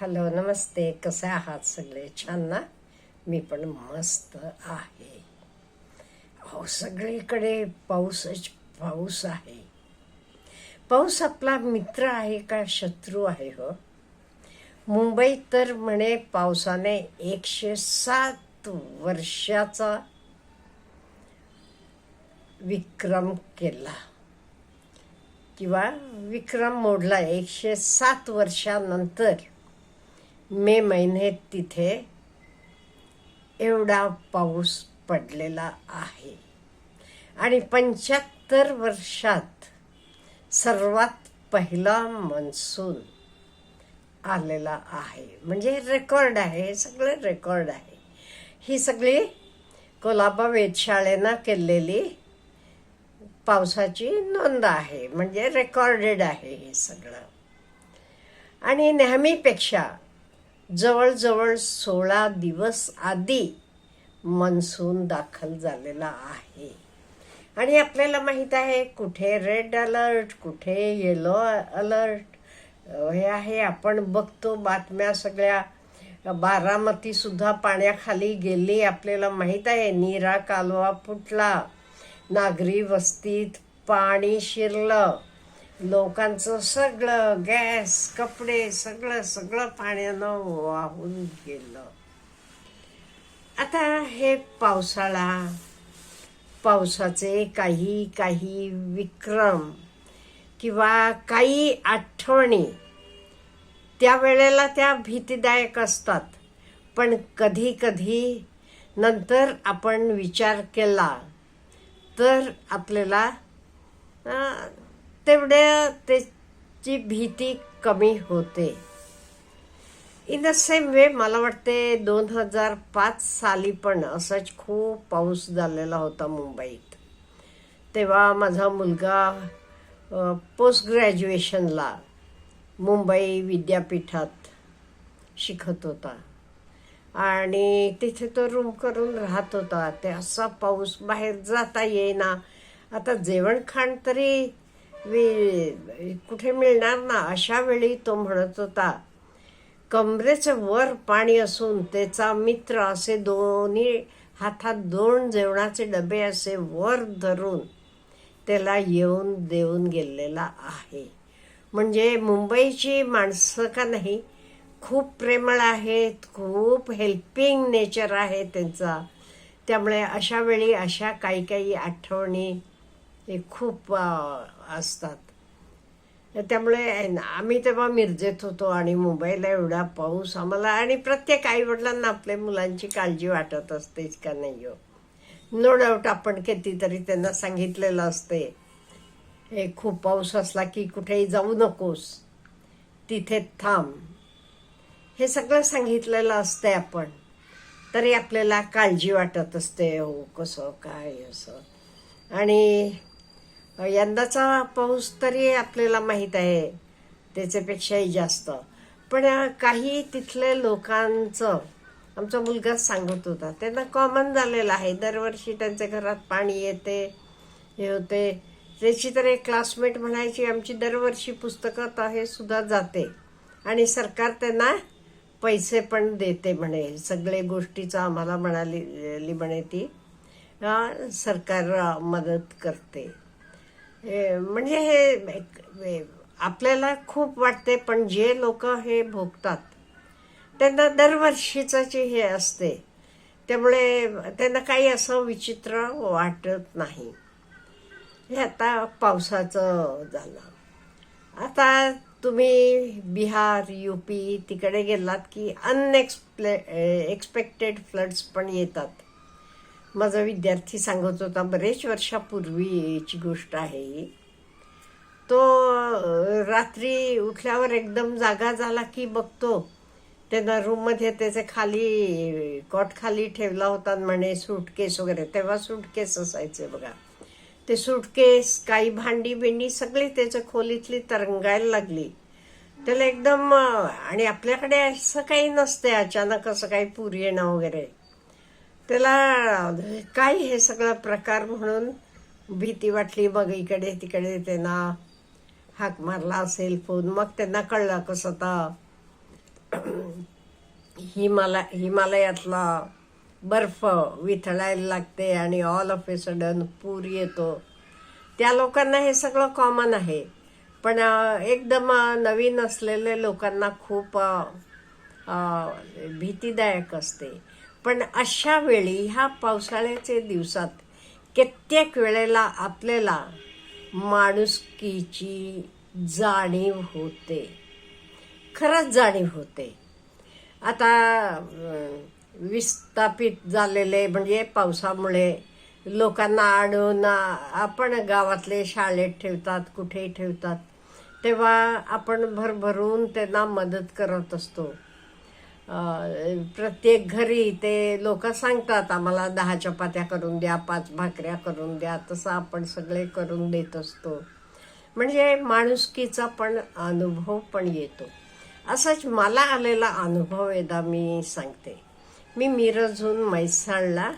Hello नमस्ते. कसे आहात सगळे? छान ना? मी पण मस्त आहे. हो सगळीकडे पाऊसच पाऊस आहे. पाऊस आपला मित्र आहे का शत्रू आहे हो? मुंबईत तर म्हणे पावसाने एकशे सात वर्षाचा विक्रम केला. किंवा विक्रम मोडला एकशे सात वर्षानंतर. मे महिन्यात तिथे एवढा पाऊस पडलेला आहे. आणि पंच्याहत्तर वर्षात सर्वात पहिला मान्सून आलेला आहे. म्हणजे रेकॉर्ड आहे हे सगळं रेकॉर्ड आहे. ही सगळी कोलाबा वेधशाळेनं केलेली पावसाची नोंद आहे. म्हणजे रेकॉर्डेड आहे हे सगळं. आणि नेहमीपेक्षा जवळजवळ सोळा दिवस आधी मान्सून दाखल झालेला आहे. आणि आपल्याला माहीत आहे कुठे रेड अलर्ट कुठे येलो अलर्ट हे आहे. आपण बघतो बातम्या सगळ्या. बारामती सुद्धा पाण्याखाली गेली. आपल्याला माहीत आहे नीरा कालवा फुटला. नागरी वस्तीत पाणी शिरलं. लोकांचं सगळं गॅस कपडे सगळं सगळं पाण्यानं वाहून गेलं. आता हे पावसाळा पावसाचे काही काही विक्रम किंवा काही आठवणी त्यावेळेला त्या भीतीदायक असतात. पण कधी कधी नंतर आपण विचार केला तर आपल्याला तेवढ्या त्याची भीती कमी होते. इन द सेम वे मला वाटते दोन हजार पाच साली पण असंच खूप पाऊस झालेला होता मुंबईत. तेव्हा माझा मुलगा पोस्ट ग्रॅज्युएशनला मुंबई विद्यापीठात शिकत होता. आणि तिथे तो रूम करून राहत होता. ते असा पाऊस बाहेर जाता येईना. आता जेवण खाण तरी कुठे मिळणार ना? अशा वेळी तो म्हणत होता कमरेचं वर पाणी असून त्याचा मित्र असे दोन्ही हातात दोन जेवणाचे डबे असे वर धरून त्याला येऊन देऊन गेलेला आहे. म्हणजे मुंबईची माणसं का नाही? खूप प्रेमळ आहेत खूप हेल्पिंग नेचर आहे त्यांचा. त्यामुळे अशा वेळी अशा काही काही आठवणी हे खूप असतात. त्यामुळे आम्ही तेव्हा मिरजेत होतो आणि मुंबईला एवढा पाऊस आम्हाला आणि प्रत्येक आई वडिलांना आपल्या मुलांची काळजी वाटत असतेच का नाही हो? नो डाऊट आपण कितीतरी त्यांना सांगितलेलं असते. हे खूप पाऊस असला की कुठेही जाऊ नकोस. तिथे थांब. हे सगळं सांगितलेलं असते आपण. तरी आपल्याला काळजी वाटत असते हो कसं काय असं. आणि यंदाचा पाऊस तरी आपल्याला माहीत आहे. त्याच्यापेक्षाही जास्त. पण काही तिथले लोकांचं आमचा मुलगा सांगत होता त्यांना कॉमन झालेलं आहे. दरवर्षी त्यांच्या घरात पाणी येते हे होते. त्याची तर एक क्लासमेट म्हणायची आमची दरवर्षी पुस्तकात हे सुद्धा जाते. आणि सरकार त्यांना पैसे पण देते म्हणे. सगळे गोष्टीचं आम्हाला म्हणाली म्हणे ती. सरकार मदत करते. म्हणजे हे एक- आपल्याला खूप वाटते पण जे लोक हे भोगतात त्यांना दरवर्षीच हे असते. त्यामुळे त्यांना काही असं विचित्र वाटत नाही. हे आता पावसाचं झालं. आता तुम्ही बिहार यूपी तिकडे गेलात की अनएक्सप्ले एक्सपेक्टेड फ्लड्स पण येतात. माझा विद्यार्थी सांगत होता बरेच वर्षापूर्वीची गोष्ट आहे. ही तो रात्री उठल्यावर एकदम जागा झाला की बघतो. त्यांना रूममध्ये त्याचे खाली कॉट खाली ठेवला होता म्हणे सूटकेस वगैरे. तेव्हा सूटकेस असायचे बघा. ते सूटकेस काही भांडी बिंडी सगळी त्याच्या खोलीतली तरंगायला लागली. त्याला एकदम आणि आपल्याकडे असं काही नसते अचानक असं काही पूर येणं वगैरे. त्याला काय हे सगळं प्रकार म्हणून भीती वाटली मग इकडे तिकडे त्यांना हाक मारला असेल फोन मग त्यांना कळलं कसं आता हिमालय हिमालयातला बर्फ विथळायला लागते आणि ऑल ऑफ ए सडन पूर येतो. त्या लोकांना हे सगळं कॉमन आहे. पण एकदम नवीन असलेले लोकांना खूप भीतीदायक असते. पण अशा वेळी ह्या पावसाळ्याचे दिवसात कित्येक वेळेला आपल्याला माणुसकीची जाणीव होते. खरंच जाणीव होते. आता विस्थापित झालेले म्हणजे पावसामुळे लोकांना आणून आपण गावातले शाळेत ठेवतात कुठेही ठेवतात तेव्हा आपण भरभरून त्यांना मदत करत असतो. प्रत्येक घरी ते लोक सांगतात आम्हाला दहा चपात्या करून द्या पाच भाकऱ्या करून द्या तसं आपण सगळे करून देत असतो. म्हणजे माणुसकीचा पण अनुभव पण येतो. असाच मला आलेला अनुभव एकदा मी सांगते. मी मिरजहून म्हैसाळला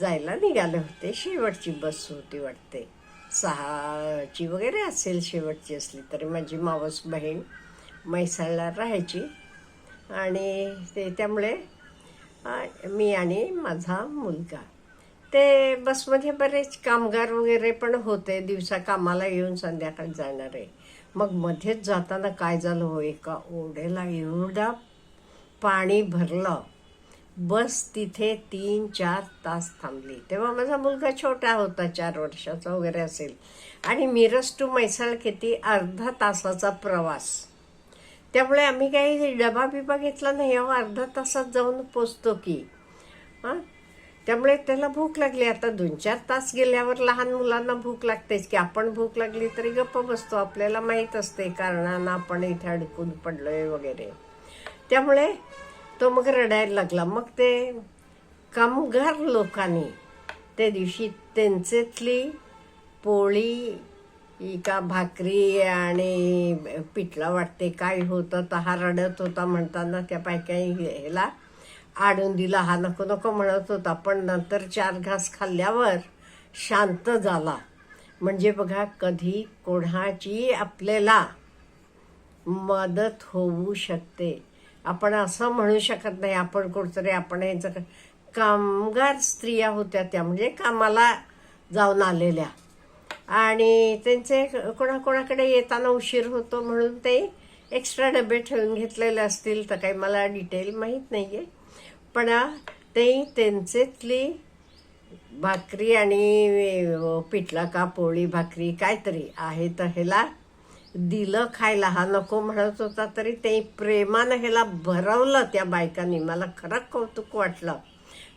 जायला निघाले होते. शेवटची बस होती वाटते. सहाची वगैरे असेल शेवटची असली तरी माझी मावस बहीण म्हैसाळला राहायची. आणि ते त्यामुळे मी आणि माझा मुलगा. ते बसमध्ये बरेच कामगार वगैरे पण होते दिवसा कामाला येऊन संध्याकाळी जाणारे मग मध्येच जाताना काय झालं हो एका ओढेला एवढा पाणी भरलं. बस तिथे तीन चार तास थांबली. तेव्हा माझा मुलगा छोटा होता चार वर्षाचा वगैरे असेल. आणि मिरज टू मैसाळ किती अर्धा तासाचा प्रवास. त्यामुळे आम्ही काही डबा बिबा घेतला नाही अहो अर्धा तासात जाऊन पोचतो की. हां? त्यामुळे त्याला भूक लागली. आता दोन चार तास गेल्यावर लहान मुलांना भूक लागतेच की. आपण भूक लागली तरी गप्प बसतो. आपल्याला माहीत असते कारणानं आपण इथे अडकून पडलोय वगैरे. त्यामुळे तो मग रडायला लागला. मग ते कामगार लोकांनी त्या दिवशी त्यांच्यातली पोळी का भाकरी आणि पिठला वाटते काय होतं तर हा रडत होता म्हणताना त्या पायकाई ह्याला आडून दिला. हा नको नको म्हणत होता पण नंतर चार घास खाल्ल्यावर शांत झाला. म्हणजे बघा कधी कोणाची आपल्याला मदत होऊ शकते. आपण असं म्हणू शकत नाही आपण कुठतरी आपण यांचं कामगार स्त्रिया होत्या त्या म्हणजे कामाला जाऊन आलेल्या. आणि त्यांचे कोणाकोणाकडे येताना उशीर होतो म्हणून ते एक्स्ट्रा डबे ठेवून घेतलेले असतील तर काही मला डिटेल माहीत नाही आहे पण ते त्यांचेतली भाकरी आणि पिठला का पोळी भाकरी काहीतरी आहे तर ह्याला दिलं खायला. हा नको म्हणत होता तरी ते प्रेमानं ह्याला भरवलं त्या बायकांनी. मला खरं कौतुक वाटलं.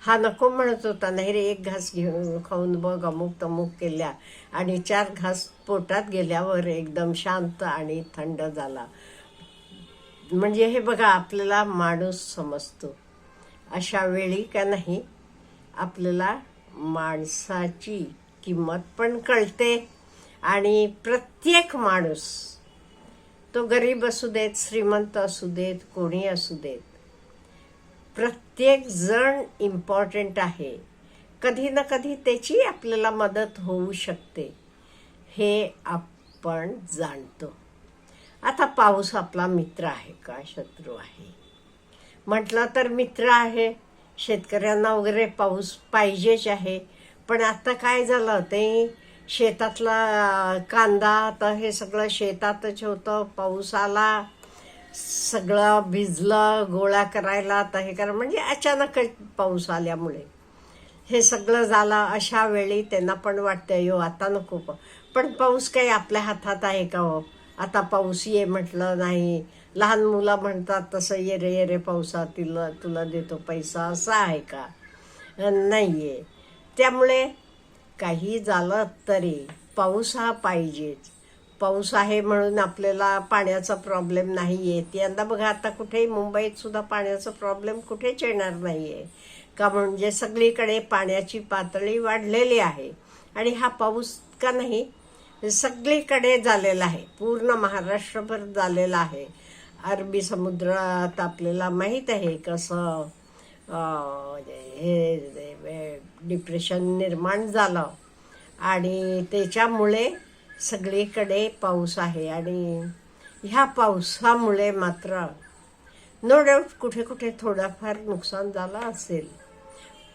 हा नको म्हणत होता नाही रे एक घास घेऊन खाऊन बघ अमुक तमुक केल्या. आणि चार घास पोटात गेल्यावर एकदम शांत आणि थंड झाला. म्हणजे हे बघा आपल्याला माणूस समजतो. अशा वेळी का नाही आपल्याला माणसाची किंमत पण कळते. आणि प्रत्येक माणूस तो गरीब असू देत श्रीमंत असू देत कोणी असू देत प्रत्येक जण इम्पॉर्टंट आहे. कधी ना कधी त्याची आपल्याला मदत होऊ शकते. हे आपण जाणतो. आता पाऊस आपला मित्र आहे का? शत्रू आहे. म्हटलं तर मित्र आहे. शेतकऱ्यांना वगैरे पाऊस पाहिजेच आहे. पण आता काय झालं ते शेतातला कांदा तर हे सगळं शेतातच होतं. पाऊस आला. सगळा भिजला गोळा करायला आता हे करा. म्हणजे अचानकच पाऊस आल्यामुळे. हे सगळं झालं अशा वेळी त्यांना पण वाटतं यो आता नको पण पाऊस काही आपल्या हातात आहे का हो? आता पाऊस ये म्हटलं नाही. लहान मुलं म्हणतात तसं ये रे ये रे पावसा तिला तुला देतो पैसा. असा आहे का? नाही आहे त्यामुळे काही झालं तरी पाऊस हा पाहिजेच. पाऊस आहे म्हणून आपल्याला पाण्याचा प्रॉब्लेम नाही आहे यंदा बघा आता कुठेही मुंबईत सुद्धा पाण्याचा प्रॉब्लेम कुठेच येणार नाही आहे का म्हणजे सगळीकडे पाण्याची पातळी वाढलेली आहे. आणि हा पाऊस का नाही सगळीकडे झालेला आहे. पूर्ण महाराष्ट्रभर झालेला आहे. अरबी समुद्रात आपल्याला माहीत आहे कसं म्हणजे हे डिप्रेशन निर्माण झालं. आणि त्याच्यामुळे सगळीकडे पाऊस आहे आणि ह्या पावसामुळे मात्र नो डाऊट कुठे कुठे थोडाफार नुकसान झालं असेल.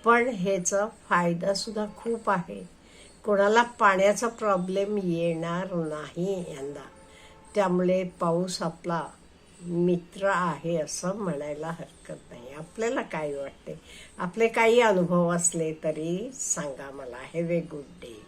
पण ह्याचा फायदासुद्धा खूप आहे. कोणाला पाण्याचा प्रॉब्लेम येणार नाही यंदा. त्यामुळे पाऊस आपला मित्र आहे असं म्हणायला हरकत नाही. आपल्याला काय वाटते? आपले काही अनुभव असले तरी सांगा मला. Have a good day